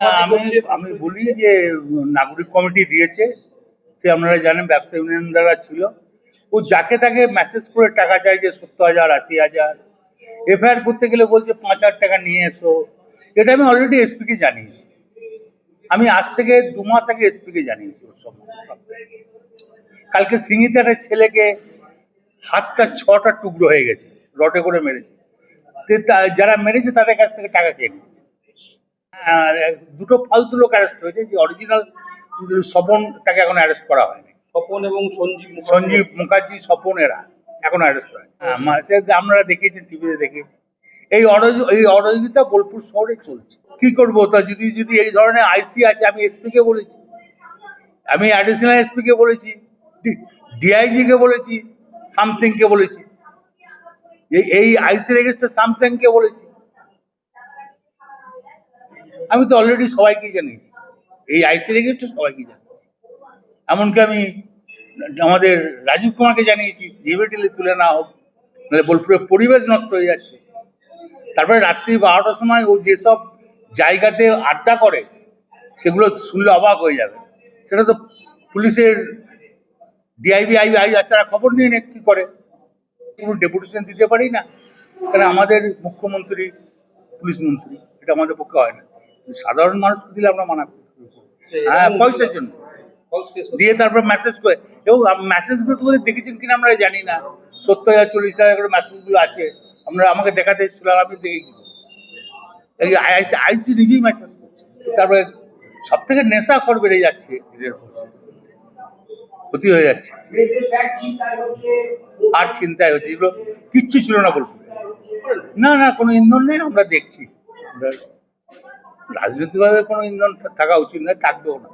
আমি আমি বলি যে নাগরিক কমিটি দিয়েছে সে আপনারা জানেন ব্যবসা ইউনিয়ন দ্বারা ছিল। ও যাকে তাকে মেসেজ করে টাকা চাইছে সত্তর হাজার আশি হাজার। এফআইআর করতে গেলে বলছে পাঁচ হাজার টাকা নিয়ে এসো। এটা আমি অলরেডি এসপিকে জানিয়েছি। আমি আজ থেকে দু মাস আগে এসপিকে জানিয়েছি ওর সম্বন্ধে। কালকে সিঙ্গিতে একটা ছেলেকে হাতটা ছটা টুকরো হয়ে গেছে রটে করে মেরেছে। যারা মেরেছে তাদের কাছ থেকে টাকা খেয়ে নিয়েছে। দুটো ফালতু লোক অ্যারেস্ট হয়েছে যে অরিজিনাল স্বপন তাকে এখন অ্যারেস্ট করা হয়নি। স্বপন এবং সঞ্জীব। সঞ্জীব মুখার্জি স্বপন এরা এখন অ্যারেস্ট হয় আপনারা দেখিয়েছেন টিভিতে দেখিয়েছেন। এই অরাজ- এই অরাজকতা বোলপুর শহরে চলছে। কি করব? তা যদি যদি এই ধরনের আইসি আছে আমি এসপি কে বলেছি। আমি অ্যাডিশনাল এসপি কে বলেছি ডিআইজি কে বলেছি সামথিং কে বলেছি। এই- এই আইসি রেজিস্টার সামথিং কে বলেছি। আমি তো অলরেডি সবাইকে জানিয়েছি। এই আইসি রেজিস্টার সবাইকে জানি এমনকি আমি আমাদের রাজীব কুমারকে জানিয়েছি ইমিডিয়েটলি তুলে না হোক, নাহলে বোলপুরের পরিবেশ নষ্ট হয়ে যাচ্ছে। তারপরে রাত্রি বারোটার সময় ও যেসব জায়গাতে আড্ডা করে, সেগুলো শুনলে অবাক হয়ে যাবে। সেটা তো পুলিশের ডিআইবি আই আই তারা খবর নিয়ে নে কি করে? কোনো ডেপুটেশন দিতে পারি না? কারণ আমাদের মুখ্যমন্ত্রী, পুলিশ মন্ত্রী, এটা আমাদের পক্ষে হয় না। সাধারণ মানুষকে দিলে আমরা মানা করি। হ্যাঁ পয়সার জন্য দিয়ে তারপর মেসেজ করে। এবং মেসেজগুলো তোমাদের দেখেছেন কিনা আমরা জানি না। সত্তর হাজার চল্লিশ হাজার করে মেসেজগুলো আছে। আমরা আমাকে দেখাতে এসেছিল আমি দেখে কি আইসি নিজেই মেসেজ করছে। তারপরে সব থেকে নেশা খর বেড়ে যাচ্ছে ক্ষতি হয়ে যাচ্ছে। আর চিন্তায় হচ্ছে। এগুলো কিচ্ছু ছিল না বলব না না কোনো ইন্ধন নেই আমরা দেখছি। রাজনৈতিকভাবে কোনো ইন্ধন থাকা উচিত নয় থাকবেও না।